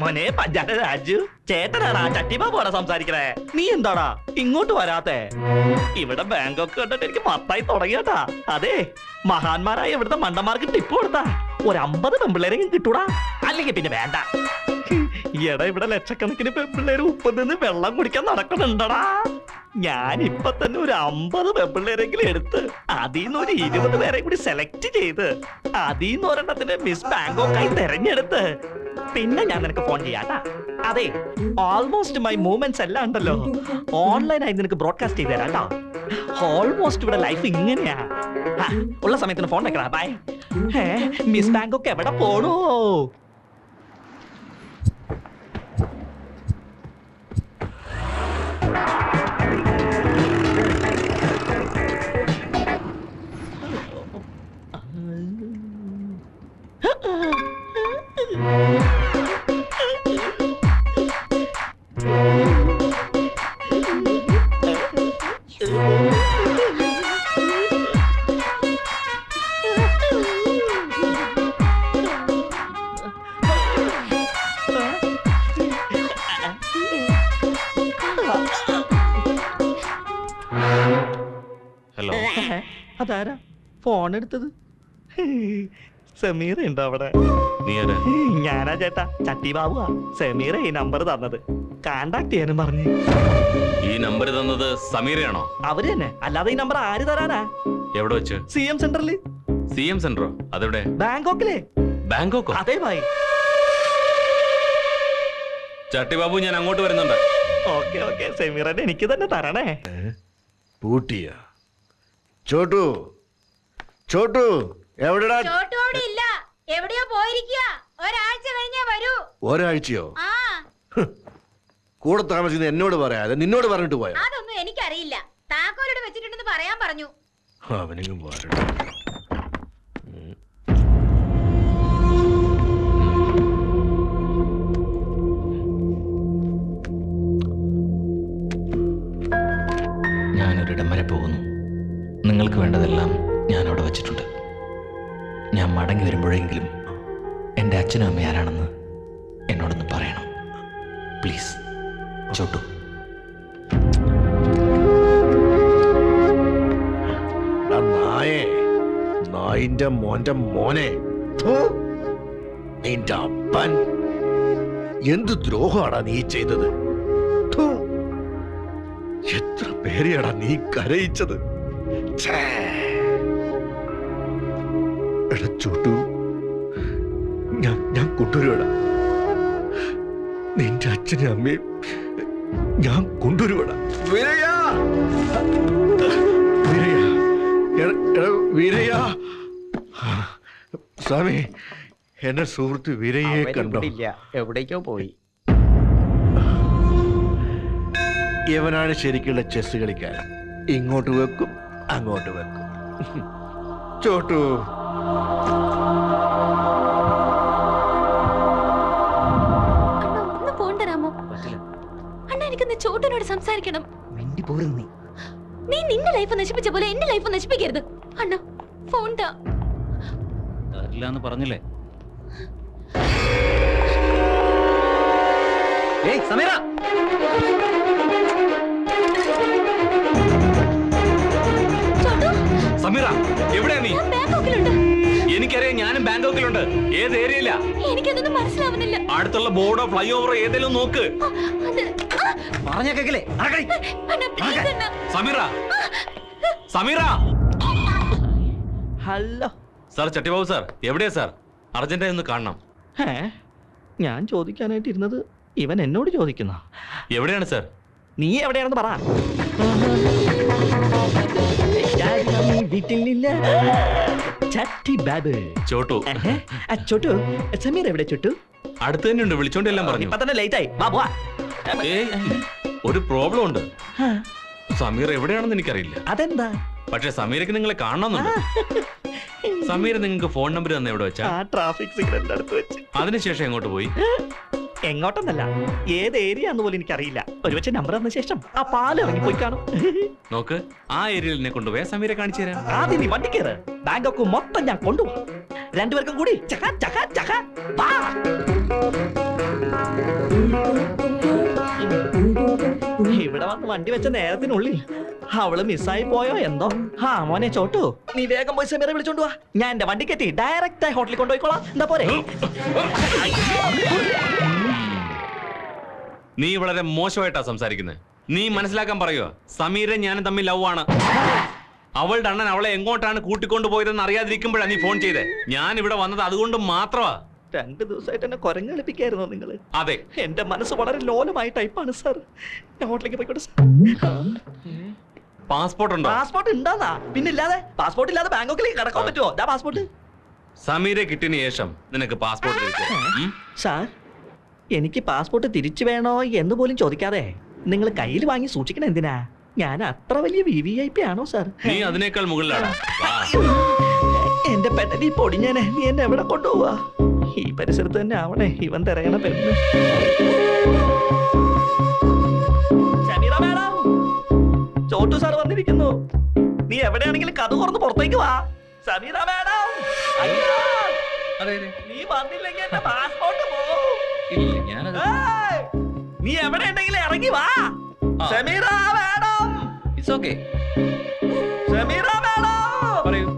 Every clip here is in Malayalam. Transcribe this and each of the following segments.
മോനെ പഞ്ചാര രാജു. ചേട്ടനാടാ പോടാ സംസാരിക്കണേ. നീ എന്താടാ? ഇങ്ങോട്ട് വരാത്തെ. ഇവിടെ ബാങ്കൊക്കെ കണ്ടിട്ട് എനിക്ക് മത്തായി തുടങ്ങിയട്ടാ അതെ മഹാന്മാരായ ഇവിടുത്തെ മണ്ടന്മാർക്ക് ടിപ്പ് കൊടുത്താ. ഒരു അമ്പത് പെമ്പിള്ളേരെങ്കിലും കിട്ടൂടാ. അല്ലെങ്കിൽ പിന്നെ വേണ്ട. എടാ ഇവിടെ ലക്ഷക്കണക്കിന് പെമ്പിള്ളേര് ഉപ്പ് നിന്ന് വെള്ളം കുടിക്കാൻ നടക്കണുണ്ടടാ ഞാൻ തന്നെ ഒരു അമ്പത് പെമ്പിള്ളേരെങ്കിലും എടുത്ത് അതിൽ നിന്ന് ഒരു ഇരുപത് പേരെ കൂടി സെലക്ട് ചെയ്ത് അതിൽ നിന്ന് ഒരെണ്ണത്തിന് മിസ് ബാങ്കോക്കായി തെരഞ്ഞെടുത്ത്. പിന്നെ ഞാൻ നിനക്ക് ഫോൺ ചെയ്യാട്ടാ അതെ ഓൾമോസ്റ്റ് മൈ മൂവ്മെന്റ്സ് എല്ലാം ഉണ്ടല്ലോ. ഓൺലൈനായി നിനക്ക് ബ്രോഡ്കാസ്റ്റ് ചെയ്ത് തരാം ഓൾമോസ്റ്റ് ഇവിടെ ലൈഫ് ഇങ്ങനെയാ. ഉള്ള സമയത്തിന് ഫോൺ വെക്കടാ ബൈ മിസ് ബാങ്കോക്ക് എവിടെ പോണോ? ഹലോ അതാരാ? ഫോൺ എടുത്തത്. സമീറ ഉണ്ടോ അവിടെ. ഞാനാ ചേട്ടാ ചട്ടി ബാബുവാ. സമീറ ഈ നമ്പർ തന്നത്. കോണ്ടാക്ട് ചെയ്യാനും പറഞ്ഞു. ഈ നമ്പർ തന്നത് സമീറയാണോ? അവർ തന്നെ. അല്ലാതെ ഈ നമ്പർ ആര് തരാനാ? എവിടെ വെച്ച്? സി എം സെന്ററിൽ സി എം സെന്ററോ? അതെവിടെ? ബാങ്കോക്കിലെ. ബാങ്കോക്കോ? അതേ ഭായി. ചട്ടിബാബു ഞാൻ അങ്ങോട്ട് വരുന്നുണ്ട്. Okay okay. സമീറനെ എനിക്ക് തന്നെ തരണേ. പൂട്ടിയ. ചോട്ടു. ചോട്ടു. എവിടെടാ? ചോട്ടോടെ ഇല്ല. എവിടെയോ പോയിരിക്കുക ഒരാഴ്ച കഴിഞ്ഞേ വരൂ. ഒരാഴ്ചയോ? ആ. കൂടെ താമസിക്കുന്ന എന്നോട് പറയാതെ നിന്നോട് പറഞ്ഞിട്ട് പോയോ? അതൊന്നും എനിക്കറിയില്ല. താക്കോലോട് വെച്ചിട്ടുണ്ടെന്ന് പറയാൻ പറഞ്ഞു. പോരട്ടെ ഞാനൊരിടം വരെ പോകുന്നു. നിങ്ങൾക്ക് വേണ്ടതെല്ലാം ഞാൻ അവിടെ വച്ചിട്ടുണ്ട്. ഞാൻ മടങ്ങി വരുമ്പോഴെങ്കിലും എന്റെ അച്ഛനും അമ്മ ആരാണെന്ന് എന്നോടൊന്ന് പറയണം. പ്ലീസ് ചോട്ടു. നായേ നായിന്റെ മോന്റെ മോനെ. നിന്റെ അപ്പൻ. എന്ത് ദ്രോഹമാടാ നീ ചെയ്തത്? എത്ര പേരെയാടാ നീ കരയിച്ചത്? ഛേ. ചോട്ടു. ഞാൻ ഞാൻ കൊണ്ടുവരുവാടാ. നിന്റെ അച്ഛനും അമ്മയും ഞാൻ കൊണ്ടുവരുവാടാ. വീരയ്യ! വീരയ്യ വീരയ്യ. സ്വാമി എന്റെ സുഹൃത്ത് വീരയ്യെ കണ്ടോ? എവിടേക്കോ പോയി. ഇവനാണ് ശരിക്കുള്ള ചെസ് കളിക്കാൻ ഇങ്ങോട്ട് വെക്കും അങ്ങോട്ട് വെക്കും. ചോട്ടു ചോട്ടനോട് സംസാരിക്കണം. മിണ്ടി നീ. നീ നിന്റെ ലൈഫ് നശിപ്പിച്ച പോലെ എന്റെ ലൈഫ് നശിപ്പിക്കരുത്. അണ്ണ ഫോൺ താ തരില്ലാന്ന് പറഞ്ഞില്ലേ? ഏയ് സമീറ. എവിടെയാ നീ? ഞാൻ ബാങ്കോക്കിലുണ്ട് എനിക്കറിയാം ഞാനും ബാങ്കോക്കിലുണ്ട്. ഏത് ഏരിയയില? എനിക്കതൊന്നും മനസ്സിലാവുന്നില്ല. അടുത്തുള്ള ബോർഡോ ഫ്ലൈ ഓവറോ ഏതെങ്കിലും നോക്ക്. പറഞ്ഞേക്കേ പറഞ്ഞ കേക്കില്ലേ? Sameera. Sameera. Hello. Sir Chattibabu sir എവിടെയാ സാർ? അർജന്റായി ഒന്ന് കാണണം. ഏ ഞാൻ ചോദിക്കാനായിട്ട് ഇരുന്നത് ഇവൻ എന്നോട് ചോദിക്കുന്ന? എവിടെയാണ് സാർ? നീ എവിടെയാണെന്ന് പറ. വീട്ടിലില്ല. ചട്ടി ബാബ്. ചോട്ടു. ആ, ചൊട്ടു. സമീർ എവിടെ ചുട്ടു? അടുത്ത് തന്നെ ഉണ്ട് വിളിച്ചോണ്ടെല്ലാം പറഞ്ഞു. ഇപ്പൊ തന്നെ ലേറ്റ് ആയി. വാ പോവാ. ഒരു പ്രോബ്ലം ഉണ്ട്. സമീർ എവിടെയാണെന്ന് എനിക്കറിയില്ല. അതെന്താ? പക്ഷെ സമീരക്ക് നിങ്ങളെ കാണണമെന്നുണ്ട്. സമീര നിങ്ങൾക്ക് ഫോൺ നമ്പർ തന്നെ എവിടെ വെച്ചാ. ആ ട്രാഫിക് സിഗ്നലിന്റെ അടുത്ത് വെച്ച്. അതിനുശേഷം എങ്ങോട്ട് പോയി? എങ്ങോട്ടെന്നല്ല. ഏത് ഏരിയ എന്ന് പോലും എനിക്കറിയില്ല. ഒരുപക്ഷെ നമ്പർ തന്ന ശേഷം ആ പാൽ ഇറങ്ങി പോയി കാണും. നോക്ക് ആ ഏരിയയിൽ എന്നെ കൊണ്ടുപോയ സമീര കാണിച്ചു തരാം. ആദ്യം നീ വണ്ടി കയറ് ബാങ്കൊക്കെ മൊത്തം ഞാൻ കൊണ്ടുപോകും. രണ്ടുപേർക്കും കൂടി ചക ചക ചക വാ. ഇവിടെ വന്ന് വണ്ടി വെച്ച നേരത്തിനുള്ളിൽ അവൾ മിസ്സായി പോയോ എന്തോ? ആ മോനെ ചോട്ടു നീ വേഗം പോയി സമീറെ വിളിച്ചോണ്ട് വാ. ഞാൻ എന്റെ വണ്ടി കെട്ടി ഡയറക്റ്റ് ആയി ഹോട്ടലിൽ കൊണ്ടുപോയിക്കോളാം. എന്താ പോരെ. നീ വളരെ മോശമായിട്ടാ സംസാരിക്കുന്നത് നീ മനസ്സിലാക്കാൻ പറയുക സമീരൻ ഞാനും തമ്മിൽ ലവ് ആണ്. അവളുടെ അണ്ണൻ അവളെ എങ്ങോട്ടാണ് കൂട്ടിക്കൊണ്ടു പോയതെന്ന് അറിയാതിരിക്കുമ്പോഴാണ് നീ ഫോൺ ചെയ്തേ. ഞാൻ ഇവിടെ വന്നത് അതുകൊണ്ട് മാത്രമാ. രണ്ട് ദിവസമായിട്ട് എന്നെ കുരങ്ങളിപ്പിക്കായിരുന്നു നിങ്ങൾ അതെ. എന്റെ മനസ്സ് വളരെ ലോലമായ ടൈപ്പാണ് സാർ ഞാൻ ഹോട്ടലിലേക്ക് പോയിക്കോട്ടെ സാർ പാസ്പോർട്ട് ഉണ്ടോ? പാസ്പോർട്ട് ഉണ്ടാന്നാ? പിന്നെ ഇല്ലാതെ? പാസ്പോർട്ട് ഇല്ലാതെ ബാങ്കോക്കിലേക്ക് കടക്കാൻ പറ്റുമോ ദാ പാസ്പോർട്ട് സമീരെ കിട്ടിയതിനു ശേഷം നിനക്ക് പാസ്പോർട്ട് സാർ എനിക്ക് പാസ്പോർട്ട് തിരിച്ചു വേണോ എന്ന് പോലും ചോദിക്കാതെ നിങ്ങൾ കയ്യിൽ വാങ്ങി സൂക്ഷിക്കണ എന്തിനാ? ഞാൻ അത്ര വലിയ വി വി ഐ പി ആണോ സാർ നീ അതിനേക്കാൾ മുകളിലാണ്. എന്റെ പെട്ടലി പൊടിഞ്ഞനെ നീ എന്നെ എവിടെ കൊണ്ടുപോവാ? ഈ പരിസരത്ത് തന്നെ ആവണേ ഇവൻ തിരയണ പെണ്ണ്. ഷമീറ മേഡം ചോട്ടു സാർ വന്നിരിക്കുന്നു. നീ എവിടെയാണെങ്കിലും കഥ തുറന്ന് പുറത്തേക്ക് വാ. സമീറ മാഡം. നീ വന്നില്ലെങ്കിൽ എന്റെ പാസ്പോർട്ട് ഏയ്! നീ എവിടെ ഉണ്ടെങ്കിലും ഇറങ്ങി വാ. സമീറ വേണം. ഇറ്റ്സ് ഓക്കേ സമീറ വേണം. പറയൂ.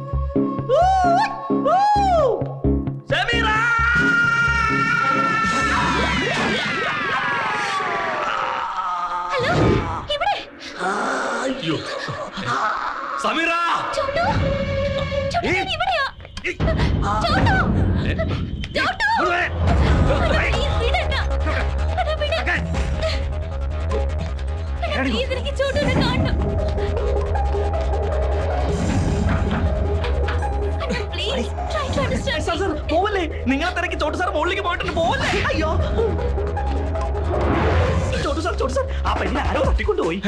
അണ്ടർസ്റ്റാൻഡ് സാർ പോവല്ലേ? നിങ്ങളെ തിരക്കി ചോട്ടു സാർ മുകളിലേക്ക് പോയിട്ടുണ്ട് പോവല്ലേ? അയ്യോ. ചോട്ടു സാർ ചോട്ടു സാർ ആ പെണ്ണിനെ ആരോ തട്ടിക്കൊണ്ടുപോയി.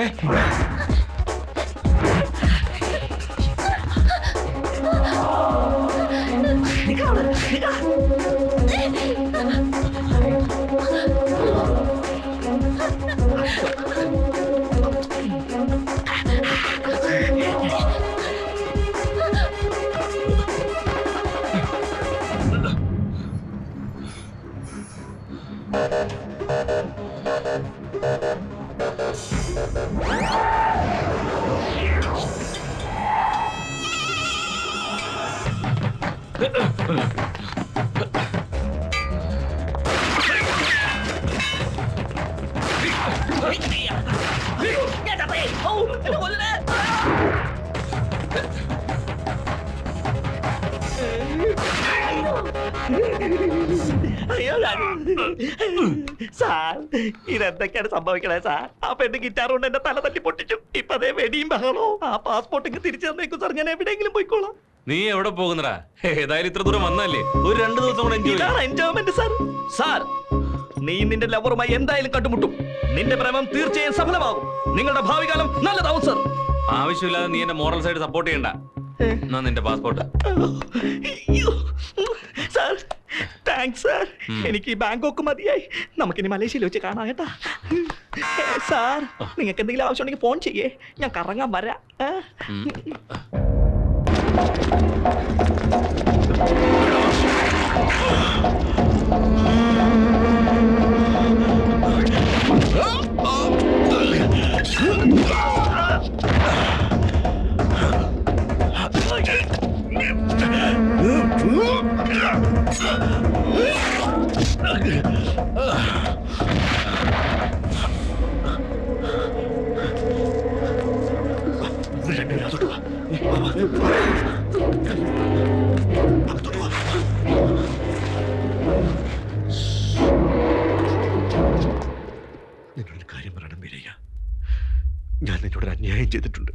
സാർ ഇതെന്തൊക്കെയാണ് സംഭവിക്കണേ സാർ? ആ പെണ്ണ് ഗിറ്റാർ കൊണ്ട് എന്റെ തല തട്ടി പൊട്ടിച്ചു. ഇപ്പൊ അതേ വെടിയും ബഹളോ ആ പാസ്പോർട്ട് ഇങ്ങ് തിരിച്ചു തന്നേക്കും സാർ. ഞാൻ എവിടെയെങ്കിലും പോയിക്കോളാം. നീ എവിടെ പോകുന്നടാ? ഏതായാലും ഇത്ര ദൂരം വന്നല്ലേ ഒരു രണ്ടു ദിവസം കൂടെ എൻജോയ് എൻജോയ്മെന്റ് സാർ. സാർ നീ നിന്റെ ലവറുമായി എന്തായാലും കണ്ടുമുട്ടും. നിന്റെ പ്രേമം തീർച്ചയായും സഫലമാകും. നിങ്ങളുടെ ഭാവി കാലം നല്ലതാവും സർ. ആവശ്യമില്ലാതെ നീ എന്റെ മോറൽ സൈഡ് സപ്പോർട്ട് ചെയ്യണ്ട. എന്നാ നിന്റെ പാസ്പോർട്ട്. സാർ. Thanks sir. എനിക്ക് ബാങ്കോക്ക് മതിയായി. നമുക്കിനി മലേഷ്യയിൽ വെച്ച് കാണാം കേട്ടാ. സാർ നിങ്ങൾക്ക് എന്തെങ്കിലും ആവശ്യമുണ്ടെങ്കിൽ ഫോൺ ചെയ്യേ. ഞാൻ കറങ്ങാൻ വരാ? നിന്നോടൊരു കാര്യം പറയണം മീരയ്യ. ഞാൻ നിന്നോട് അന്യായം ചെയ്തിട്ടുണ്ട്.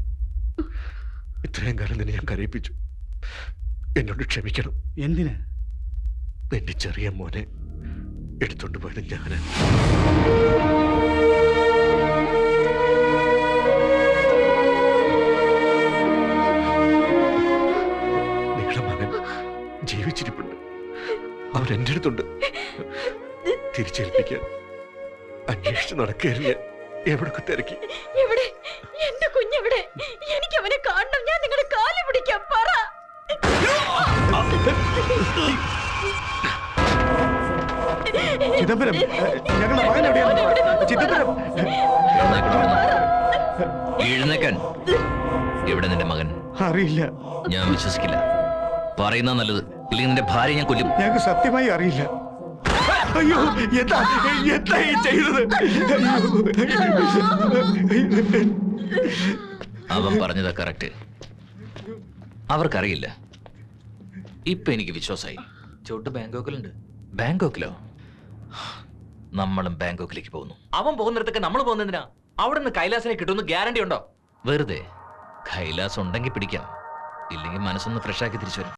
ഇത്രയും കാലം നിന്നെ ഞാൻ കരയിപ്പിച്ചു. എന്നോട് ക്ഷമിക്കണം. എന്തിന്? നിന്റെ ചെറിയ മോനെ എടുത്തോണ്ട് പോയത് ഞാൻ. എന്റെ അടുത്തുണ്ട്. തിരിച്ചേൽപ്പിക്കാൻ അന്വേഷിച്ച് നടക്കുകയായിരുന്നു എവിടൊക്കെ തിരക്കി? എവിടെ? എന്റെ കുഞ്ഞെവിടെ? എനിക്ക് അവനെ കാണണം. ഞാൻ നിങ്ങളുടെ കാൽ പിടിക്കാൻ പറ. ചിദംബരം ഞങ്ങളുടെ മകൻ എവിടെയാണ് ചിദംബരം. എഴുന്നേക്കാൻ. ഇവിടെ നിന്റെ മകൻ? അറിയില്ല. ഞാൻ വിശ്വസിക്കില്ല. പറയുന്ന നല്ലത്. ഇല്ലെങ്കിൽ നിന്റെ ഭാര്യ ഞാൻ കൊല്ലും. ഞങ്ങൾക്ക് സത്യമായി അറിയില്ല. അയ്യോ എന്താ എന്താ ഈ ചെയ്തത്? അവൻ പറഞ്ഞതാ കറക്റ്റ്. അവർക്കറിയില്ല. ഇപ്പൊ എനിക്ക് വിശ്വാസമായി ചോട്ട് ബാങ്കോക്കിലുണ്ട്. ബാങ്കോക്കിലോ? നമ്മളും ബാങ്കോക്കിലേക്ക് പോകുന്നു. അവൻ പോകുന്നിടത്തൊക്കെ നമ്മൾ പോകുന്നതിനാ? അവിടെ നിന്ന് കൈലാസിനെ കിട്ടുമെന്ന് ഗ്യാരണ്ടി ഉണ്ടോ? വെറുതെ. കൈലാസ് ഉണ്ടെങ്കിൽ പിടിക്കാം. ഇല്ലെങ്കിൽ മനസ്സൊന്ന് ഫ്രഷാക്കി തിരിച്ചു വരും.